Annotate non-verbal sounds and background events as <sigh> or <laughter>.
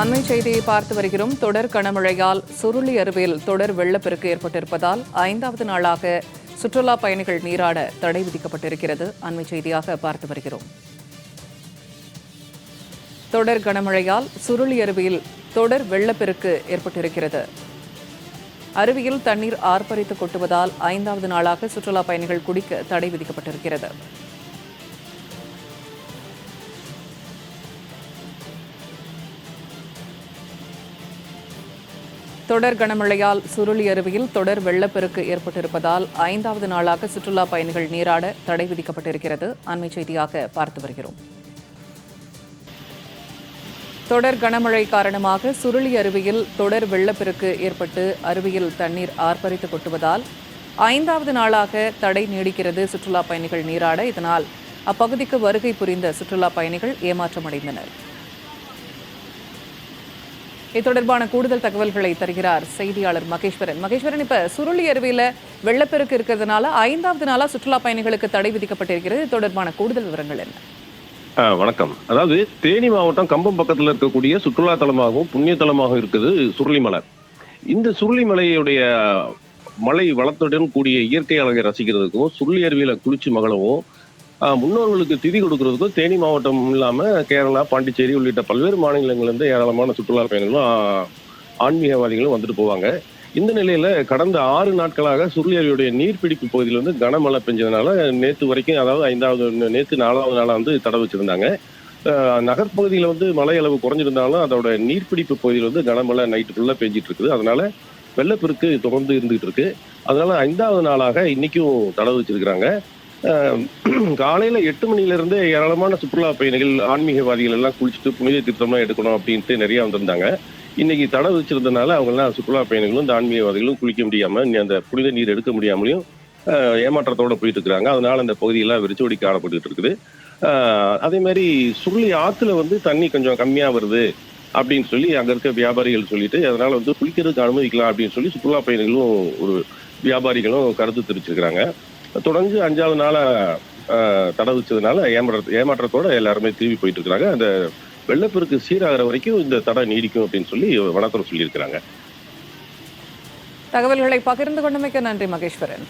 அண்மை செய்தியை பார்த்து வருகிறோம். தொடர் கனமழையால் சுருளி அருவியில் தொடர் வெள்ளப்பெருக்கு ஏற்பட்டிருப்பதால் ஐந்தாவது நாளாக சுற்றுலா பயணிகள் நீராட தடை விதிக்கப்பட்டிருக்கிறது. அண்மை செய்தியாக பார்த்து வருகிறோம். தொடர் கனமழையால் சுருளி அருவியில் தொடர் வெள்ளப்பெருக்கு ஏற்பட்டிருக்கிறது. அருவியில் தண்ணீர் ஆர்ப்பரித்து கொட்டுவதால் ஐந்தாவது நாளாக சுற்றுலா பயணிகள் குடிக்க தடை விதிக்கப்பட்டிருக்கிறது. தொடர் கனமழையால் சுருளி அருவியில் தொடர் வெள்ளப்பெருக்கு ஏற்பட்டிருப்பதால் ஐந்தாவது நாளாக சுற்றுலா பயணிகள் நீராட தடை விதிக்கப்பட்டிருக்கிறது. அண்மை செய்தியாக பார்த்து வருகிறோம். தொடர் கனமழை காரணமாக சுருளி அருவியில் தொடர் வெள்ளப்பெருக்கு ஏற்பட்டு அருவியில் தண்ணீர் ஆர்ப்பரித்து கொட்டுவதால் ஐந்தாவது நாளாக தடை நீடிக்கிறது சுற்றுலா பயணிகள் நீராட. இதனால் அப்பகுதிக்கு வருகை புரிந்த சுற்றுலா பயணிகள் ஏமாற்றமடைந்தனர். இது தொடர்பான கூடுதல் தகவல்களை தருகிறார் செய்தியாளர் மகேஸ்வரன். மகேஸ்வரன் இப்ப சுருளி அருவியில வெள்ளப்பெருக்கு இருக்கிறதுனால ஐந்தாவது நாளா சுற்றுலா பயணிகளுக்கு தடை விதிக்கப்பட்டிருக்கிறது. இது தொடர்பான கூடுதல் விவரங்கள் என்ன? வணக்கம். அதாவது தேனி மாவட்டம் கம்பம் பக்கத்தில் இருக்கக்கூடிய சுற்றுலா தலமாகவும் புண்ணிய தலமாகவும் இருக்குது சுருளிமலை இந்த சுருளிமலையுடைய மலை வளத்துடன் கூடிய இயற்கை அழகை ரசிக்கிறதுக்கும் சுருளி அருவியில குளிச்சு மகளவும் முன்னோர்களுக்கு திதி கொடுக்கறதுக்கும் தேனி மாவட்டம் இல்லாம கேரளா பாண்டிச்சேரி உள்ளிட்ட பல்வேறு மாநிலங்கள்லேருந்து ஏராளமான சுற்றுலா பயணிகளும் ஆன்மீகவாதிகளும் வந்துட்டு போவாங்க. இந்த நிலையில கடந்த ஆறு நாட்களாக சுருளியருடைய நீர்பிடிப்பு பகுதியில் வந்து கனமழை பெஞ்சதுனால நேற்று வரைக்கும் அதாவது ஐந்தாவது நேற்று நாலாவது நாளாக வந்து தடை வச்சிருந்தாங்க. நகர்ப்பகுதியில் வந்து மழை அளவு குறைஞ்சிருந்தாலும் அதோட நீர்பிடிப்பு பகுதியில் வந்து கனமழை நைட்டு ஃபுல்லாக பெஞ்சிட்டு இருக்குது அதனால வெள்ளப்பெருக்கு தொடர்ந்து இருந்துகிட்டு இருக்கு அதனால ஐந்தாவது நாளாக இன்னைக்கும் தடை வச்சிருக்கிறாங்க. <clears throat> காலையில எட்டு மணிலிருந்து ஏராளமான சுற்றுலா பயணிகள் ஆன்மீகவாதிகள் எல்லாம் குளிச்சுட்டு புனித தீர்த்தம்லாம் எடுக்கணும் அப்படின்ட்டு நிறைய வந்திருந்தாங்க. இன்னைக்கு தடை வச்சிருந்தனால அவங்கெல்லாம் சுற்றுலா பயணிகளும் இந்த ஆன்மீகவாதிகளும் குளிக்க முடியாம அந்த புனித நீர் எடுக்க முடியாமலையும் ஏமாற்றத்தோட போயிட்டு இருக்கிறாங்க. அதனால அந்த பகுதியெல்லாம் வெறிச்சோடி காணப்பட்டு இருக்குது. அதே மாதிரி சுருளி ஆத்துல வந்து தண்ணி கொஞ்சம் கம்மியா வருது அப்படின்னு சொல்லி அங்க இருக்க வியாபாரிகள் சொல்லிட்டு அதனால வந்து குளிக்கிறதுக்கு அனுமதிக்கலாம் அப்படின்னு சொல்லி சுற்றுலா பயணிகளும் ஒரு வியாபாரிகளும் கருத்து தெரிவிச்சிருக்கிறாங்க. தொடர்ந்து அஞ்சாவது நாளா ஆஹ் தடை வச்சதுனால ஏமாற்ற ஏமாற்றத்தோட எல்லாருமே திரும்பி போயிட்டு இருக்கிறாங்க. அந்த வெள்ளப்பெருக்கு சீராகிற வரைக்கும் இந்த தடை நீடிக்கும் அப்படின்னு சொல்லி வனத்துறை சொல்லியிருக்கிறாங்க. தகவல்களை பகிர்ந்து கொண்டமைக்கு நன்றி மகேஸ்வரன்.